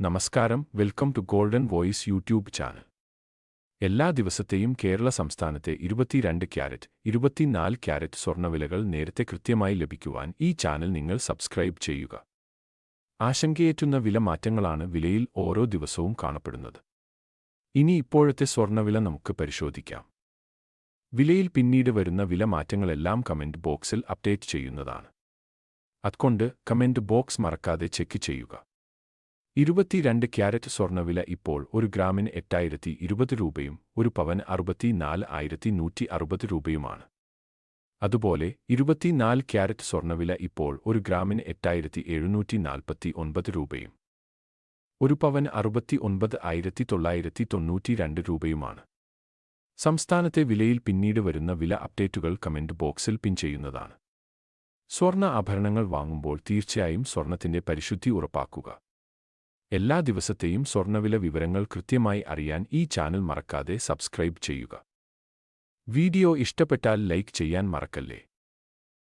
നമസ്കാരം welcome to golden voice YouTube channel. എല്ലാ ദിവസത്തെയും കേരള സംസ്ഥാനത്തെ ഇരുപത്തിരണ്ട് ക്യാരറ്റ് ഇരുപത്തിനാല് ക്യാരറ്റ് സ്വർണവിലകൾ നേരത്തെ കൃത്യമായി ലഭിക്കുവാൻ ഈ ചാനൽ നിങ്ങൾ സബ്സ്ക്രൈബ് ചെയ്യുക. ആശങ്കയേറ്റുന്ന വില മാറ്റങ്ങളാണ് വിലയിൽ ഓരോ ദിവസവും കാണപ്പെടുന്നത്. ഇനി ഇപ്പോഴത്തെ സ്വർണവില നമുക്ക് പരിശോധിക്കാം. വിലയിൽ പിന്നീട് വരുന്ന വില മാറ്റങ്ങളെല്ലാം കമന്റ് ബോക്സിൽ അപ്ഡേറ്റ് ചെയ്യുന്നതാണ്. അതുകൊണ്ട് കമന്റ് ബോക്സ് മറക്കാതെ ചെക്ക് ചെയ്യുക. ഇരുപത്തിരണ്ട് ക്യാരറ്റ് സ്വർണവില ഇപ്പോൾ ഒരു ഗ്രാമിന് എട്ടായിരത്തി ഇരുപത് രൂപയും ഒരു പവന് അറുപത്തിനാല് ആയിരത്തി നൂറ്റി അറുപത് രൂപയുമാണ്. അതുപോലെ ഇരുപത്തിനാല് ക്യാരറ്റ് സ്വർണവില ഇപ്പോൾ ഒരു ഗ്രാമിന് എട്ടായിരത്തി എഴുന്നൂറ്റി നാൽപ്പത്തി ഒൻപത് രൂപയും ഒരു പവൻ അറുപത്തി ഒൻപത് ആയിരത്തി തൊള്ളായിരത്തി തൊണ്ണൂറ്റി രണ്ട് രൂപയുമാണ്. സംസ്ഥാനത്തെ വിലയിൽ പിന്നീട് വരുന്ന വില അപ്ഡേറ്റുകൾ കമന്റ് ബോക്സിൽ പിൻ ചെയ്യുന്നതാണ്. സ്വർണ ആഭരണങ്ങൾ വാങ്ങുമ്പോൾ തീർച്ചയായും സ്വർണത്തിന്റെ പരിശുദ്ധി ഉറപ്പാക്കുക. എല്ലാ ദിവസത്തെയും സ്വർണവില വിവരങ്ങൾ കൃത്യമായി അറിയാൻ ഈ ചാനൽ മറക്കാതെ സബ്സ്ക്രൈബ് ചെയ്യുക. വീഡിയോ ഇഷ്ടപ്പെട്ടാൽ ലൈക്ക് ചെയ്യാൻ മറക്കല്ലേ?